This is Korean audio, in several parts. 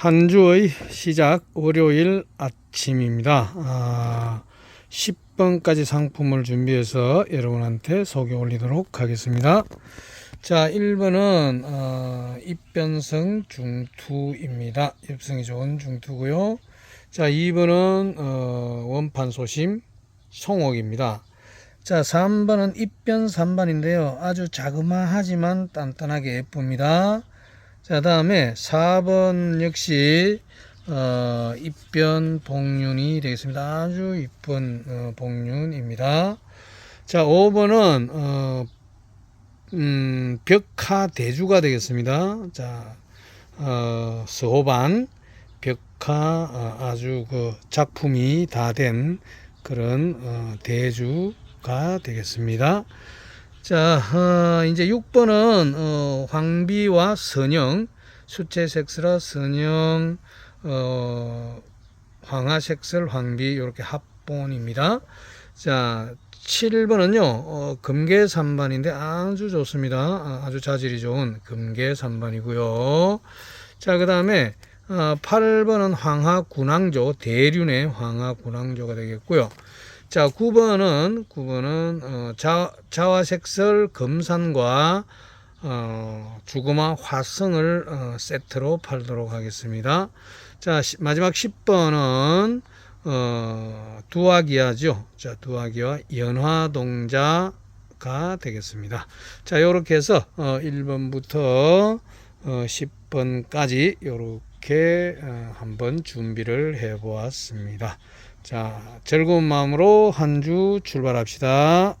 한 주의 시작 월요일 아침입니다. 아, 10번까지 상품을 준비해서 여러분한테 소개 올리도록 하겠습니다. 자, 1번은 어, 입변성 중투입니다. 엽성이 좋은 중투고요. 자, 2번은 어, 원판 소심 송옥입니다. 자, 3번은 입변 3반인데요. 아주 자그마하지만 단단하게 예쁩니다. 자, 다음에 4번 역시 어, 입변 복륜이 되겠습니다. 아주 이쁜 어, 복륜입니다. 자, 5번은 어, 음, 벽화 대주가 되겠습니다. 자, 어, 서호반 벽화 어, 아주 그 작품이 다 된 그런 어, 대주가 되겠습니다. 자, 어, 이제 6번은 어, 황비와 선영, 수채색스라 선영, 어, 황화색설 황비 이렇게 합본입니다. 자, 7번은요, 어, 금계 3반인데 아주 좋습니다. 아, 아주 자질이 좋은 금계 3반이고요. 자, 그 다음에 어, 8번은 황하 군왕조, 대륜의 황하 군왕조가 되겠고요. 자, 9번은 9번은 어, 자, 자화색설 금산과 어, 주구마 화성을 어, 세트로 팔도록 하겠습니다. 자, 시- 마지막 10번은 어, 두화기아죠. 자, 두화기와 연화동자가 되겠습니다. 자, 요렇게 해서 어, 1번부터 어, 10번까지 요렇게 어, 한번 준비를 해 보았습니다. 자, 즐거운 마음으로 한 주 출발합시다. 자,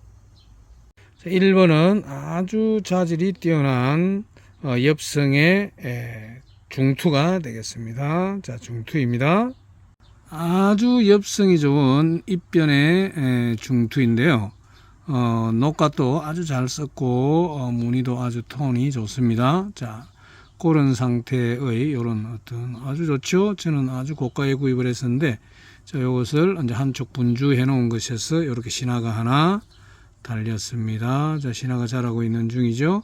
1번은 아주 자질이 뛰어난 어, 엽성의 에, 중투가 되겠습니다. 자, 중투입니다. 아주 엽성이 좋은 입변의 에, 중투인데요. 어, 녹각도 아주 잘 썼고 어, 무늬도 아주 톤이 좋습니다. 자, 그런 상태의 이런 어떤 아주 좋죠. 저는 아주 고가에 구입을 했었는데 자, 이것을 이제 한쪽 분주해 놓은 것에서 이렇게 신화가 하나 달렸습니다. 자, 신화가 자라고 있는 중이죠.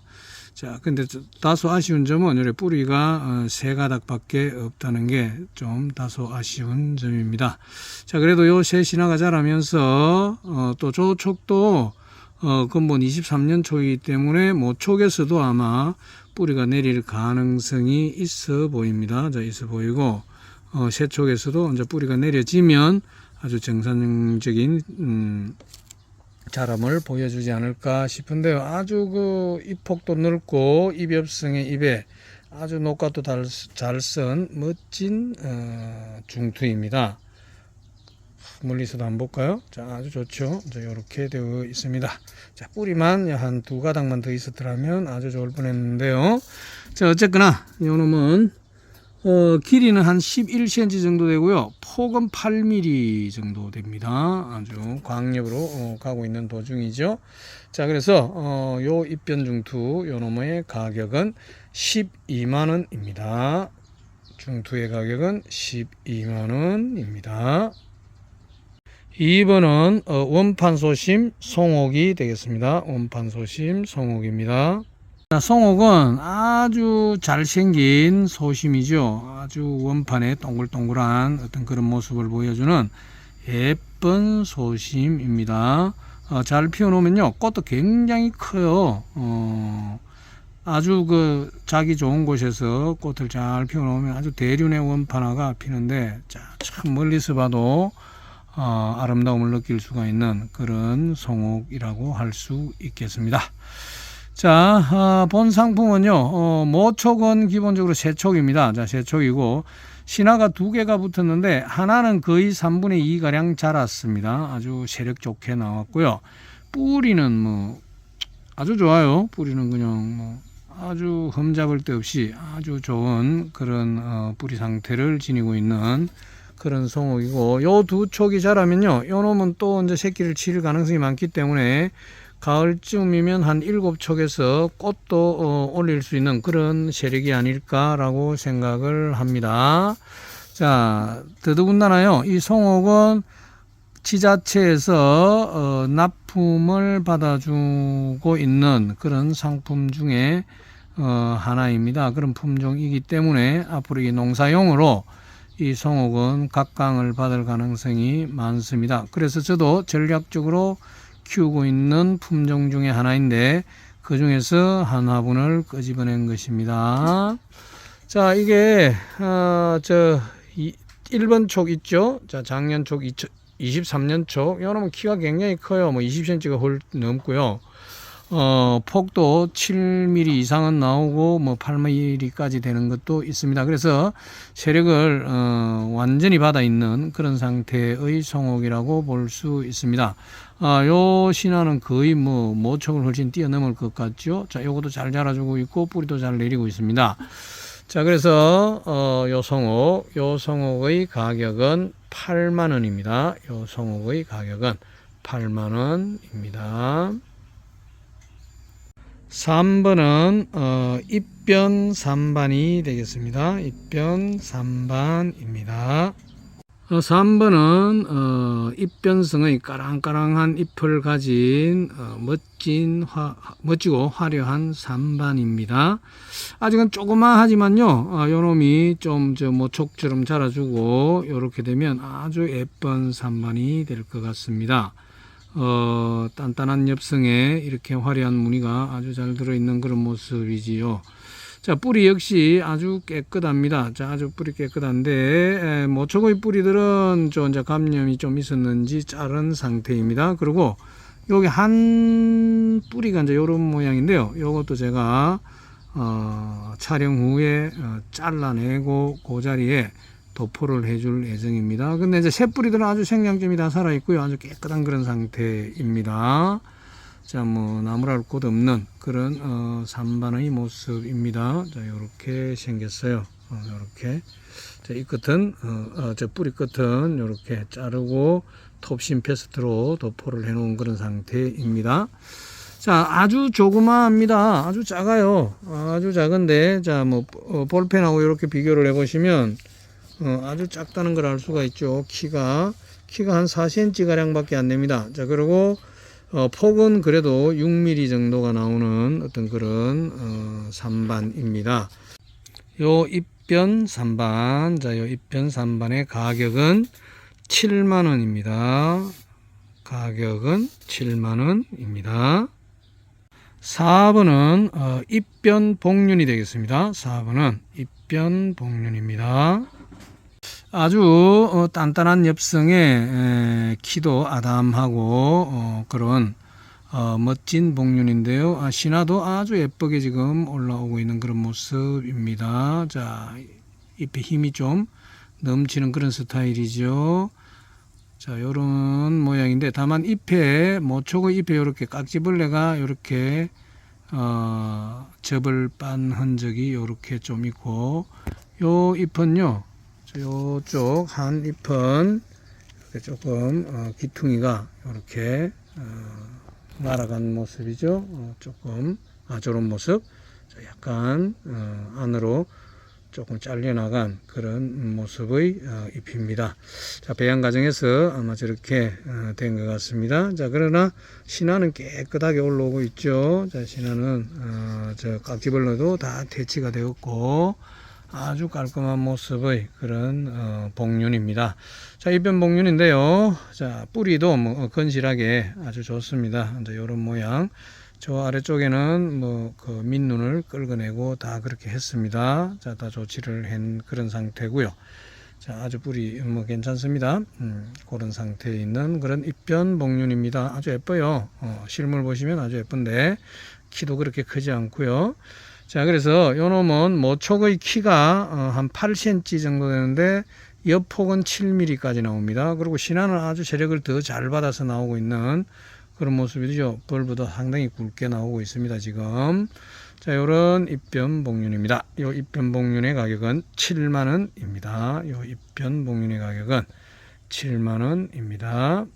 자, 근데 다소 아쉬운 점은 이렇게 뿌리가 어, 세 가닥밖에 없다는 게 좀 다소 아쉬운 점입니다. 자, 그래도 요 새 신화가 자라면서 어, 또 저촉도 어, 근본 23년 초이기 때문에 모촉에서도 아마 뿌리가 내릴 가능성이 있어 보입니다. 자, 있어 보이고 어, 새 쪽에서도 이제 뿌리가 내려지면 아주 정상적인 음, 자람을 보여주지 않을까 싶은데요. 아주 그 입폭도 넓고 입엽성의 입에 아주 녹각도 잘 쓴 멋진 어, 중투입니다. 멀리서도 한번 볼까요? 자, 아주 좋죠. 자, 이렇게 되어 있습니다. 자, 뿌리만 한 두 가닥만 더 있었더라면 아주 좋을 뻔했는데요. 자, 어쨌거나 이 놈은 어, 길이는 한 11cm 정도 되고요. 폭은 8mm 정도 됩니다. 아주 광역으로 어, 가고 있는 도중이죠. 자, 그래서 어, 요 입변 중투 요 놈의 가격은 12만 원입니다. 중투의 가격은 12만 원입니다. 2번은 어, 원판 소심 송옥이 되겠습니다. 원판 소심 송옥입니다. 자, 송옥은 아주 잘생긴 소심이죠. 아주 원판에 동글동글한 어떤 그런 모습을 보여주는 예쁜 소심입니다. 어, 잘 피워놓으면요, 꽃도 굉장히 커요. 어, 아주 그 자기 좋은 곳에서 꽃을 잘 피워놓으면 아주 대륜의 원판화가 피는데, 자, 참 멀리서 봐도 어, 아름다움을 느낄 수가 있는 그런 송옥이라고 할 수 있겠습니다. 자, 어, 본 상품은요, 어, 모촉은 기본적으로 세 촉입니다. 자, 세 촉이고, 신화가 두 개가 붙었는데, 하나는 거의 3분의 2가량 자랐습니다. 아주 세력 좋게 나왔고요. 뿌리는 뭐, 아주 좋아요. 뿌리는 그냥 뭐, 아주 흠잡을 데 없이 아주 좋은 그런 어, 뿌리 상태를 지니고 있는 그런 송옥이고, 요 두 촉이 자라면요, 요 놈은 또 이제 새끼를 칠 가능성이 많기 때문에, 가을쯤이면 한 일곱 촉에서 꽃도 어, 올릴 수 있는 그런 세력이 아닐까라고 생각을 합니다. 자, 더더군다나요, 이 송옥은 지자체에서 어, 납품을 받아주고 있는 그런 상품 중에 어, 하나입니다. 그런 품종이기 때문에 앞으로 이 농사용으로 이 송옥은 각광을 받을 가능성이 많습니다. 그래서 저도 전략적으로 키우고 있는 품종 중에 하나인데 그 중에서 한 화분을 끄집어낸 것입니다. 자, 이게 어, 저 이, 1번 촉 있죠? 자, 작년 촉 23년 촉. 여러분 키가 굉장히 커요. 뭐 20cm가 훨 넘고요. 어, 폭도 7mm 이상은 나오고 뭐 8mm까지 되는 것도 있습니다. 그래서 세력을 어, 완전히 받아 있는 그런 상태의 송옥이라고 볼 수 있습니다. 아, 요 신화는 거의 뭐 모촉을 훨씬 뛰어넘을 것 같죠. 자, 요것도 잘 자라주고 있고 뿌리도 잘 내리고 있습니다. 자, 그래서 어, 요 송옥, 요 송옥의 가격은 8만 원입니다. 요 송옥의 가격은 8만 원입니다. 3번은 어, 입변 3반이 되겠습니다. 입변 3반입니다. 어, 3번은 어, 입변성의 까랑까랑한 잎을 가진 어, 멋진 화, 멋지고 화려한 3반입니다. 아직은 조그마하지만요. 어, 요놈이 좀 저 모촉처럼 자라주고 이렇게 되면 아주 예쁜 3반이 될 것 같습니다. 어, 단단한 엽성에 이렇게 화려한 무늬가 아주 잘 들어있는 그런 모습이지요. 자, 뿌리 역시 아주 깨끗합니다. 자, 아주 뿌리 깨끗한데, 에, 모초거의 뿌리들은 좀 이제 감염이 좀 있었는지 자른 상태입니다. 그리고 여기 한 뿌리가 이제 이런 모양인데요. 요것도 제가, 어, 촬영 후에 어, 잘라내고 그 자리에 도포를 해줄 예정입니다. 근데 이제 새 뿌리들은 아주 생장점이 다 살아있고요. 아주 깨끗한 그런 상태입니다. 자, 뭐, 나무랄 곳 없는 그런, 어, 산반의 모습입니다. 자, 요렇게 생겼어요. 어, 요렇게. 자, 이 끝은, 어, 어, 저 뿌리 끝은 요렇게 자르고 톱신 페스트로 도포를 해 놓은 그런 상태입니다. 자, 아주 조그마합니다. 아주 작아요. 아주 작은데, 자, 뭐, 어, 볼펜하고 이렇게 비교를 해 보시면, 어, 아주 작다는 걸 알 수가 있죠. 키가 키가 한 4cm 가량밖에 안 됩니다. 자 그리고 어, 폭은 그래도 6mm 정도가 나오는 어떤 그런 어, 산반입니다. 요 입변 산반, 자 요 입변 산반의 가격은 7만 원입니다. 가격은 7만 원입니다. 4번은 어, 입변 복륜이 되겠습니다. 4번은 입변 복륜입니다. 아주 어, 단단한 엽성에 에, 키도 아담하고 어, 그런 어, 멋진 복륜인데요. 아, 신화도 아주 예쁘게 지금 올라오고 있는 그런 모습입니다. 자, 잎에 힘이 좀 넘치는 그런 스타일이죠. 자, 요런 모양인데 다만 잎에 모초의 잎에 이렇게 깍지벌레가 이렇게 어, 접을 빤 흔적이 이렇게 좀 있고 요 잎은요. 요쪽 한 잎은 이렇게 조금 어, 기퉁이가 이렇게 어, 날아간 모습이죠. 어, 조금 아 저런 모습. 자, 약간 어, 안으로 조금 잘려나간 그런 모습의 어, 잎입니다. 자, 배양 과정에서 아마 저렇게 어, 된것 같습니다. 자, 그러나 신화는 깨끗하게 올라오고 있죠. 자, 신화는 어, 저 깍지벌레도 다 퇴치가 되었고 아주 깔끔한 모습의 그런 어, 복륜입니다. 자, 이변 복륜인데요. 자, 뿌리도 뭐 건실하게 아주 좋습니다. 이제 이런 모양. 저 아래쪽에는 뭐 그 민눈을 끌어내고 다 그렇게 했습니다. 자, 다 조치를 한 그런 상태고요. 자, 아주 뿌리 뭐 괜찮습니다. 음, 그런 상태에 있는 그런 입변 복륜입니다. 아주 예뻐요. 어, 실물 보시면 아주 예쁜데 키도 그렇게 크지 않고요. 자, 그래서 요 놈은 모촉의 키가 어, 한 8cm 정도 되는데 옆폭은 7mm까지 나옵니다. 그리고 신화는 아주 세력을 더 잘 받아서 나오고 있는 그런 모습이죠. 벌보다 상당히 굵게 나오고 있습니다. 지금. 자, 요런 입변 복륜입니다. 요 입변 복륜의 가격은 7만 원입니다. 요 입변 복륜의 가격은 7만 원입니다.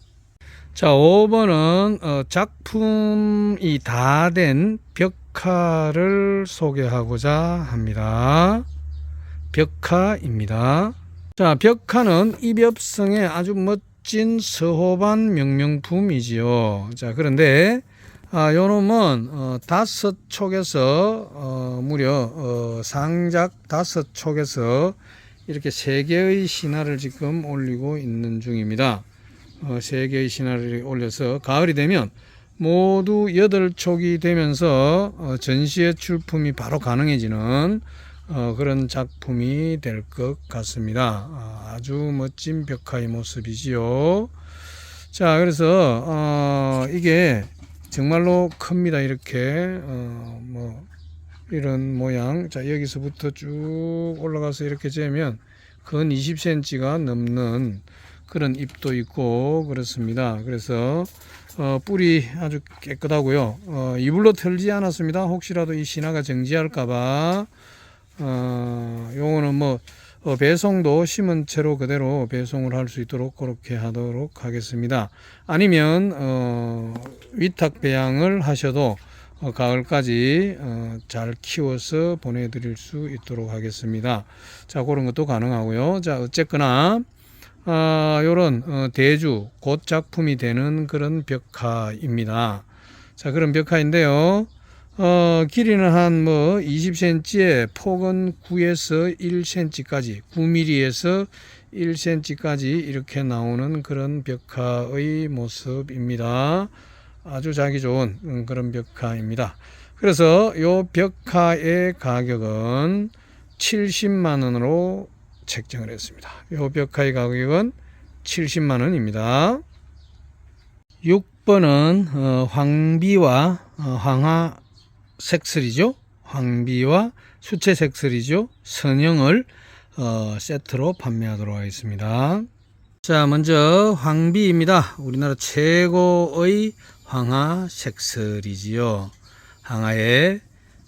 자, 5번은 어, 작품이 다 된 벽 화를 소개하고자 합니다. 벽화입니다. 자, 벽화는 입엽성의 아주 멋진 서호반 명명품이지요. 자, 그런데 아, 요 놈은 어, 다섯 촉에서 어, 무려 어, 상작 다섯 촉에서 이렇게 세 개의 신화를 지금 올리고 있는 중입니다. 어, 세 개의 신화를 올려서 가을이 되면 모두 여덟 촉이 되면서 어, 전시회 출품이 바로 가능해지는 어, 그런 작품이 될 것 같습니다. 아, 아주 멋진 벽화의 모습이지요. 자, 그래서 어, 이게 정말로 큽니다. 이렇게 어, 뭐 이런 모양. 자, 여기서부터 쭉 올라가서 이렇게 재면 근 20cm가 넘는 그런 잎도 있고 그렇습니다. 그래서 어, 뿌리 아주 깨끗하고요. 어, 이불로 털지 않았습니다. 혹시라도 이 신화가 정지할까봐 어, 요거는 뭐 어, 배송도 심은 채로 그대로 배송을 할 수 있도록 그렇게 하도록 하겠습니다. 아니면 어, 위탁 배양을 하셔도 어, 가을까지 어, 잘 키워서 보내드릴 수 있도록 하겠습니다. 자 그런 것도 가능하고요. 자 어쨌거나 아, 요런 어, 대주 곧 작품이 되는 그런 벽화입니다. 자 그런 벽화인데요. 어, 길이는 한 뭐 20cm에 폭은 9에서 1cm까지 9mm에서 1cm까지 이렇게 나오는 그런 벽화의 모습입니다. 아주 자기 좋은 음, 그런 벽화입니다. 그래서 요 벽화의 가격은 70만 원으로 책정을 했습니다. 요 벽화의 가격은 70만 원입니다. 6번은 어, 황비와 어, 황하 색슬이죠. 황비와 수채 색슬이죠. 선형을 어, 세트로 판매하도록 하겠습니다. 자, 먼저 황비입니다. 우리나라 최고의 황하 색슬이지요. 황하의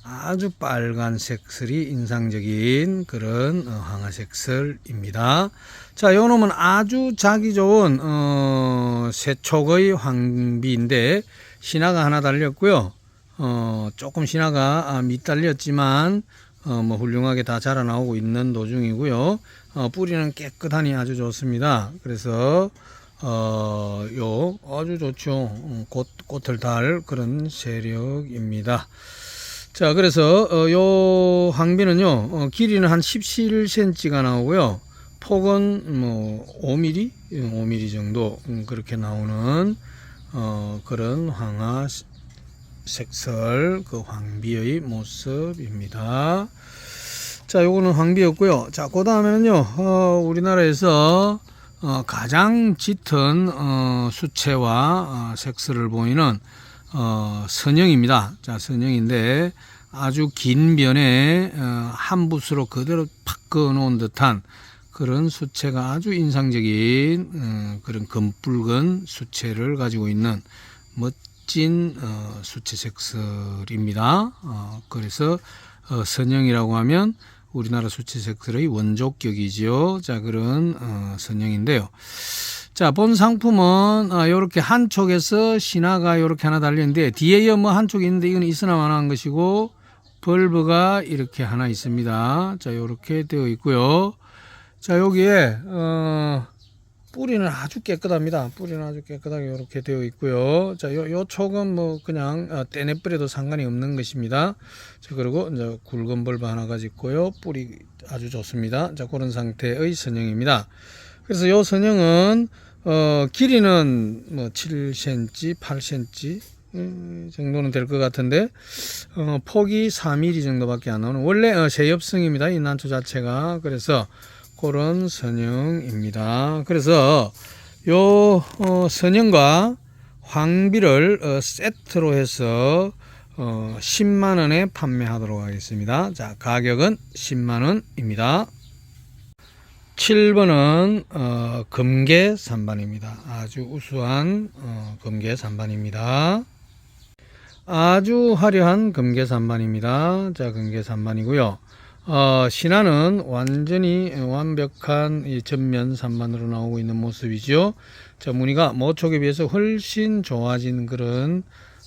아주 빨간 색슬이 인상적인 그런 어, 황하 색슬입니다. 자, 요 놈은 아주 자기 좋은 어, 세촉의 황비인데 신화가 하나 달렸고요. 어, 조금 신화가 아, 밑달렸지만 어, 뭐 훌륭하게 다 자라나오고 있는 도중이고요. 어, 뿌리는 깨끗하니 아주 좋습니다. 그래서 어, 요 아주 좋죠. 어, 꽃, 꽃을 달 그런 세력입니다. 자, 그래서 어, 요 황비는요. 어, 길이는 한 17cm가 나오고요. 폭은 뭐 5mm, 5mm 정도 음, 그렇게 나오는 어, 그런 황화 색설 그 황비의 모습입니다. 자, 요거는 황비였고요. 자, 그 다음에는요, 어, 우리나라에서 어, 가장 짙은 어, 수채와 어, 색설을 보이는 어, 선형입니다. 자, 선형인데 아주 긴 변에 어, 한 붓으로 그대로 팍 그어놓은 듯한 그런 수채가 아주 인상적인 어, 그런 검붉은 수채를 가지고 있는 멋진 어, 수채 색설입니다. 어, 그래서 어, 선형이라고 하면 우리나라 수채 색설의 원조격이지요. 자 그런 어, 선형인데요. 자, 본 상품은 이렇게 한쪽에서 신화가 이렇게 하나 달렸는데 뒤에 뭐 한쪽이 있는데 이건 있으나 마나한 것이고 벌브가 이렇게 하나 있습니다. 자, 이렇게 되어 있고요. 자, 여기에 어, 뿌리는 아주 깨끗합니다. 뿌리는 아주 깨끗하게 이렇게 되어 있고요. 자, 요, 요 촉은 뭐 그냥 어, 떼내 뿌려도 상관이 없는 것입니다. 자, 그리고 이제 굵은 벌브 하나가 있고요. 뿌리 아주 좋습니다. 자, 그런 상태의 선형입니다. 그래서 요 선형은 어, 길이는 뭐 7cm, 8cm 음, 정도는 될 것 같은데 어, 폭이 4mm 정도밖에 안 나오는 원래 어, 세엽성입니다. 이 난초 자체가 그래서 그런 선형입니다. 그래서 요 어, 선형과 황비를 어, 세트로 해서 어, 10만 원에 판매하도록 하겠습니다. 자, 가격은 10만 원입니다. 7번은 어, 금계 산반입니다. 아주 우수한 어, 금계 산반입니다. 아주 화려한 금계 산반입니다. 자, 금계 산반이고요. 어, 신화는 완전히 완벽한 이 전면 산반으로 나오고 있는 모습이죠. 자, 무늬가 모촉에 비해서 훨씬 좋아진 그런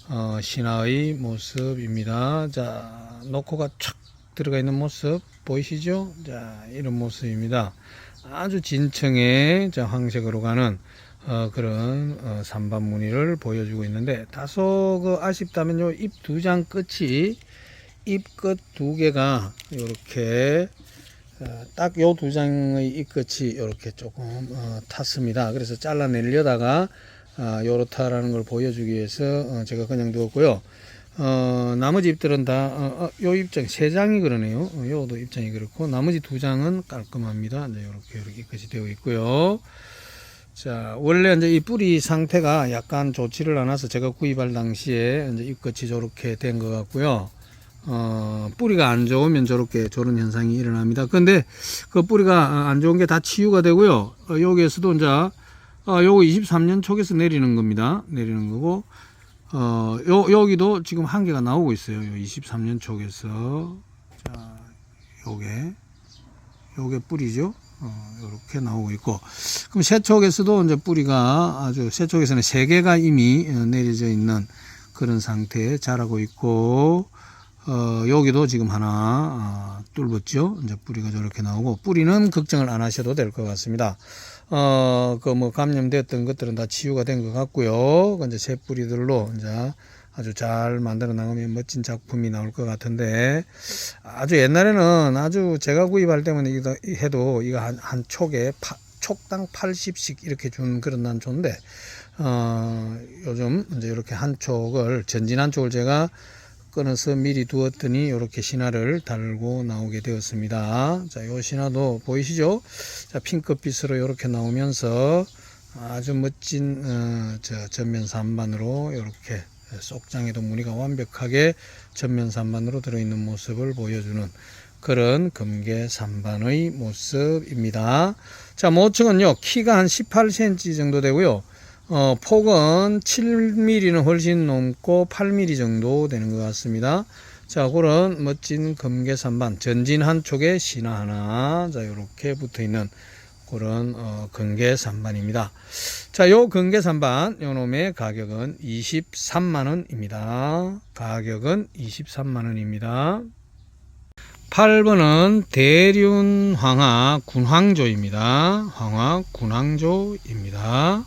어, 신화의 모습입니다. 자, 노코가 촥 들어가 있는 모습 보이시죠? 자, 이런 모습입니다. 아주 진청의 자, 황색으로 가는 어, 그런 어, 산반 무늬를 보여주고 있는데 다소 그 아쉽다면 요 잎 두 장 끝이 잎 끝 두 개가 이렇게 딱요 두 장의 잎 끝이 이렇게 조금 어, 탔습니다. 그래서 잘라내려다가 아, 요렇다라는 걸 보여주기 위해서 어, 제가 그냥 두었고요. 어, 나머지 잎들은 다, 어, 어, 요 입장, 세 장이 그러네요. 어, 요도 입장이 그렇고, 나머지 두 장은 깔끔합니다. 이제 요렇게, 요렇게 끝이 되어 있고요. 자, 원래 이제 이 뿌리 상태가 약간 좋지를 않아서 제가 구입할 당시에 이제 잎끝이 저렇게 된 것 같고요. 어, 뿌리가 안 좋으면 저렇게 저런 현상이 일어납니다. 근데 그 뿌리가 안 좋은 게 다 치유가 되고요. 어, 여기에서도 이제, 어, 요거 23년 초에서 내리는 겁니다. 내리는 거고, 어, 요, 여기도 지금 한 개가 나오고 있어요. 요 23년 쪽에서. 자, 요게, 요게 뿌리죠. 어, 요렇게 나오고 있고. 그럼 세척에서도 이제 뿌리가 아주, 세척에서는 세 개가 이미 어, 내려져 있는 그런 상태에 자라고 있고, 어, 여기도 지금 하나, 아, 뚫었죠. 이제 뿌리가 저렇게 나오고, 뿌리는 걱정을 안 하셔도 될 것 같습니다. 어, 그 뭐 감염됐던 것들은 다 치유가 된 것 같고요. 그 이제 새 뿌리들로 이제 아주 잘 만들어 나가면 멋진 작품이 나올 것 같은데 아주 옛날에는 아주 제가 구입할 때만 해도 이거 한, 한 촉에 파, 촉당 80씩 이렇게 준 그런 난초인데 어, 요즘 이제 이렇게 한 촉을 전진 한 촉을 제가 끊어서 미리 두었더니 이렇게 신화를 달고 나오게 되었습니다. 자, 요 신화도 보이시죠? 자, 핑크빛으로 이렇게 나오면서 아주 멋진 어, 저 전면 산반으로 이렇게 속장에도 무늬가 완벽하게 전면 산반으로 들어있는 모습을 보여주는 그런 금계 산반의 모습입니다. 자, 모층은요, 키가 한 18cm 정도 되고요. 어, 폭은 7mm는 훨씬 넘고 8mm 정도 되는 것 같습니다. 자, 그런 멋진 금계 산반, 전진 한쪽에 신화 하나, 자, 요렇게 붙어 있는 그런, 어, 금계 산반입니다. 자, 요 금계 산반, 요 놈의 가격은 23만 원입니다. 가격은 23만 원입니다. 8번은 대륜 황화 군황조입니다. 황화 군황조입니다.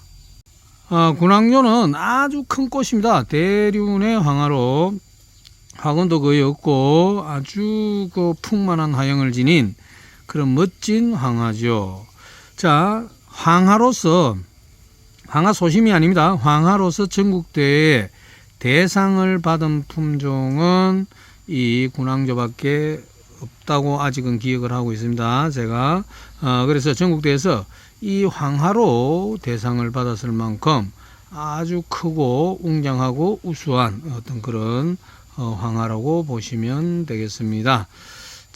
아, 군황조는 아주 큰 꽃입니다. 대륜의 황화로 학원도 거의 없고 아주 그 풍만한 화형을 지닌 그런 멋진 황화죠. 자, 황화로서 황화 소심이 아닙니다. 황화로서 전국대회 대상을 받은 품종은 이 군황조밖에 없다고 아직은 기억을 하고 있습니다. 제가 어, 그래서 전국대에서 이 황하로 대상을 받았을 만큼 아주 크고 웅장하고 우수한 어떤 그런 어, 황하라고 보시면 되겠습니다.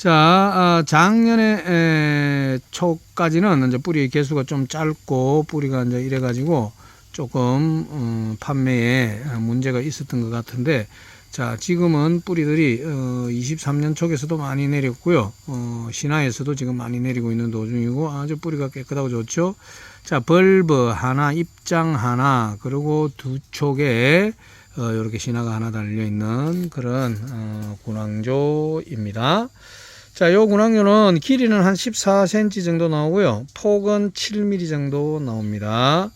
자, 아, 작년에 에, 초까지는 이제 뿌리 개수가 좀 짧고 뿌리가 이제 이래가지고 조금 어, 판매에 문제가 있었던 것 같은데 자, 지금은 뿌리들이 어, 23년 쪽에서도 많이 내렸고요. 어, 신화에서도 지금 많이 내리고 있는 도중이고 아주 뿌리가 깨끗하고 좋죠. 자, 벌브 하나, 입장 하나, 그리고 두 촉에 어, 이렇게 신화가 하나 달려 있는 그런 어, 군황조입니다. 자, 요 군황조는 길이는 한 14cm 정도 나오고요. 폭은 7mm 정도 나옵니다.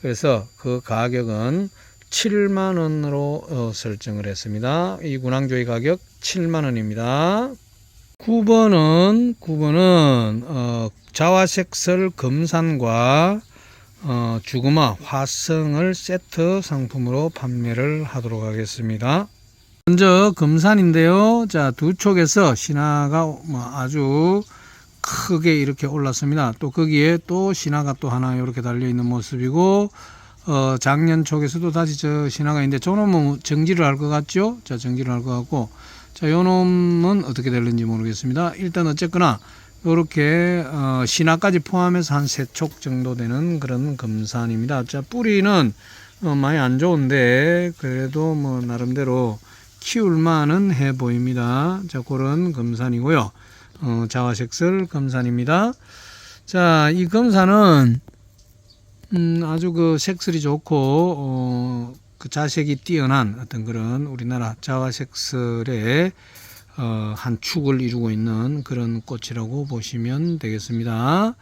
그래서 그 가격은 7만 원으로 어, 설정을 했습니다. 이 군항조의 가격 7만 원입니다. 9번은 9번은 어, 자화색설 금산과 어, 주구마 화성을 세트 상품으로 판매를 하도록 하겠습니다. 먼저 금산인데요. 자, 두 촉에서 신화가 뭐 아주 크게 이렇게 올랐습니다. 또 거기에 또 신화가 또 하나 이렇게 달려 있는 모습이고 어, 작년 쪽에서도 다시 저 신화가 있는데 저 놈은 정지를 할 것 같죠? 자, 정지를 할 것 같고. 자, 요 놈은 어떻게 될는지 모르겠습니다. 일단 어쨌거나, 요렇게, 어, 신화까지 포함해서 한 세 촉 정도 되는 그런 금산입니다. 자, 뿌리는, 어, 많이 안 좋은데, 그래도 뭐, 나름대로 키울만은 해 보입니다. 자, 그런 금산이고요. 어, 자화색설 금산입니다. 자, 이 금산은, 음, 아주 그 색슬이 좋고, 어, 그 자색이 뛰어난 어떤 그런 우리나라 자화색설의 어, 한 축을 이루고 있는 그런 꽃이라고 보시면 되겠습니다.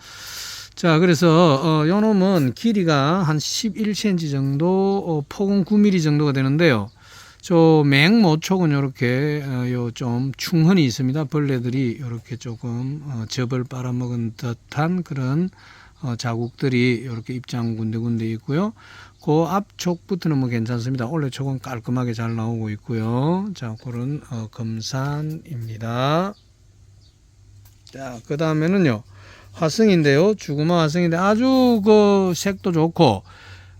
자, 그래서 어, 요 놈은 길이가 한 11cm 정도, 어, 폭은 9mm 정도가 되는데요. 저 맹모촉은 이렇게 어, 요좀 충헌이 있습니다. 벌레들이 이렇게 조금 어, 접을 빨아먹은 듯한 그런 어, 자국들이 이렇게 입장 군데군데 있고요. 그 앞촉부터는 뭐 괜찮습니다. 원래 촉은 깔끔하게 잘 나오고 있고요. 자, 그런 어, 금산입니다. 자, 그 다음에는요. 화성인데요. 주구마 화성인데 아주 그 색도 좋고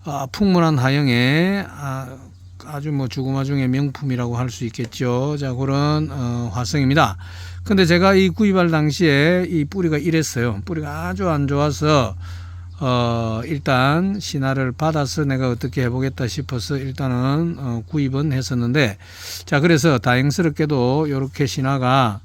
아, 풍물한 하영에 아, 아주 뭐 주구마 중에 명품이라고 할 수 있겠죠. 자, 그런 어, 화성입니다. 근데 제가 이 구입할 당시에 이 뿌리가 이랬어요. 뿌리가 아주 안 좋아서 어, 일단 신화를 받아서 내가 어떻게 해보겠다 싶어서 일단은 어, 구입은 했었는데 자, 그래서 다행스럽게도 이렇게 신화가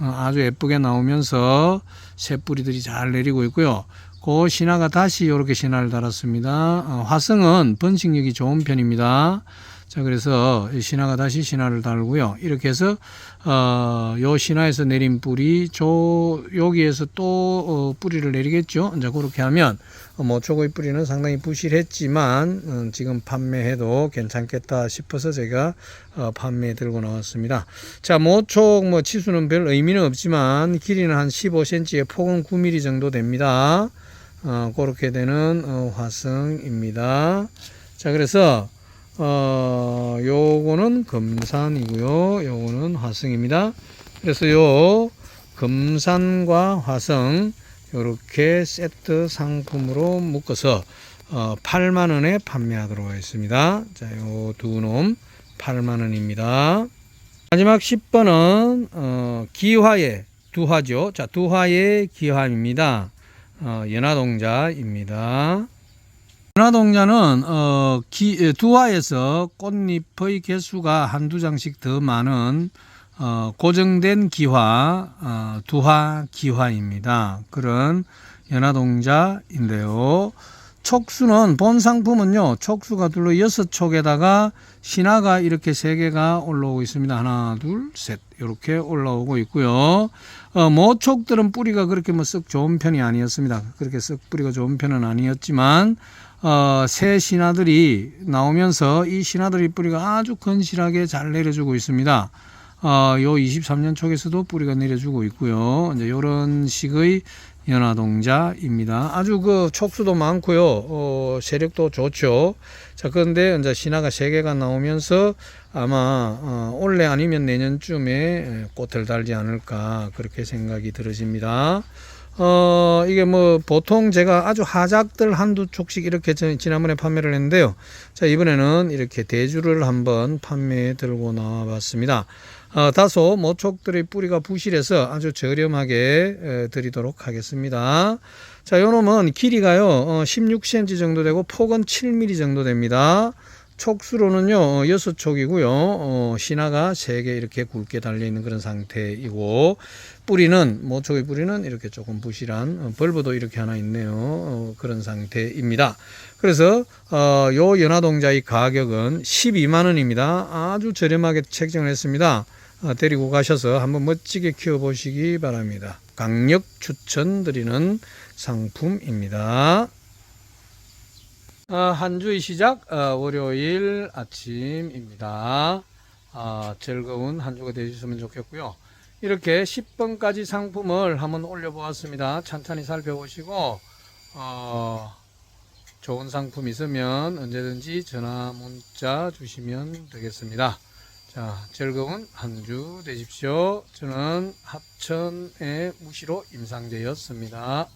어, 아주 예쁘게 나오면서 새 뿌리들이 잘 내리고 있고요. 그 신화가 다시 이렇게 신화를 달았습니다. 어, 화성은 번식력이 좋은 편입니다. 자, 그래서 이 신화가 다시 신화를 달고요. 이렇게 해서, 어, 요 신화에서 내린 뿌리, 저, 여기에서 또, 어, 뿌리를 내리겠죠. 이제 그렇게 하면, 어, 뭐, 초고의 뿌리는 상당히 부실했지만, 어, 지금 판매해도 괜찮겠다 싶어서 제가, 어, 판매에 들고 나왔습니다. 자, 모촉, 뭐, 치수는 별 의미는 없지만, 길이는 한 15cm에 폭은 9mm 정도 됩니다. 어, 그렇게 되는, 어, 화성입니다. 자, 그래서, 어, 요거는 금산이고요. 요거는 화성입니다. 그래서 요 금산과 화성 요렇게 세트 상품으로 묶어서 어, 8만 원에 판매하도록 하겠습니다. 자, 요 두 놈 8만 원입니다. 마지막 10번은 어, 기화의 두화죠. 자, 두화의 기화입니다. 어, 연화동자입니다. 연화동자는 어, 기, 두화에서 꽃잎의 개수가 한두 장씩 더 많은 어, 고정된 기화, 어, 두화 기화입니다. 그런 연화동자인데요. 촉수는 본 상품은요. 촉수가 둘러 여섯 촉에다가 신화가 이렇게 세 개가 올라오고 있습니다. 하나, 둘, 셋 이렇게 올라오고 있고요. 어, 모촉들은 뿌리가 그렇게 뭐 썩 좋은 편이 아니었습니다. 그렇게 썩 뿌리가 좋은 편은 아니었지만 어, 새 신화들이 나오면서 이 신화들이 뿌리가 아주 건실하게 잘 내려주고 있습니다. 어, 요 23년 촉에서도 뿌리가 내려주고 있고요. 이제 요런 식의 연화동자입니다. 아주 그 촉수도 많고요. 어, 세력도 좋죠. 자, 그런데 이제 신화가 세 개가 나오면서 아마 어, 올해 아니면 내년쯤에 꽃을 달지 않을까 그렇게 생각이 들어집니다. 어, 이게 뭐 보통 제가 아주 하작들 한두 촉씩 이렇게 전- 지난번에 판매를 했는데요. 자, 이번에는 이렇게 대주를 한번 판매에 들고 나와 봤습니다. 어, 다소 모촉들의 뿌리가 부실해서 아주 저렴하게 에, 드리도록 하겠습니다. 자, 요 놈은 길이가요, 어, 16cm 정도 되고 폭은 7mm 정도 됩니다. 촉수로는요, 어, 6촉이고요, 어, 신화가 3개 이렇게 굵게 달려있는 그런 상태이고, 뿌리는, 모촉의 뿌리는 이렇게 조금 부실한, 어, 벌브도 이렇게 하나 있네요. 어, 그런 상태입니다. 그래서, 어, 요 연화동자의 가격은 12만원입니다. 아주 저렴하게 책정을 했습니다. 어, 데리고 가셔서 한번 멋지게 키워보시기 바랍니다. 강력 추천드리는 상품입니다. 어, 한 주의 시작 어, 월요일 아침입니다. 아, 즐거운 한 주가 되셨으면 좋겠고요. 이렇게 10번까지 상품을 한번 올려보았습니다. 천천히 살펴보시고 어, 좋은 상품 있으면 언제든지 전화 문자 주시면 되겠습니다. 자, 즐거운 한 주 되십시오. 저는 합천의 무시로 임상재였습니다.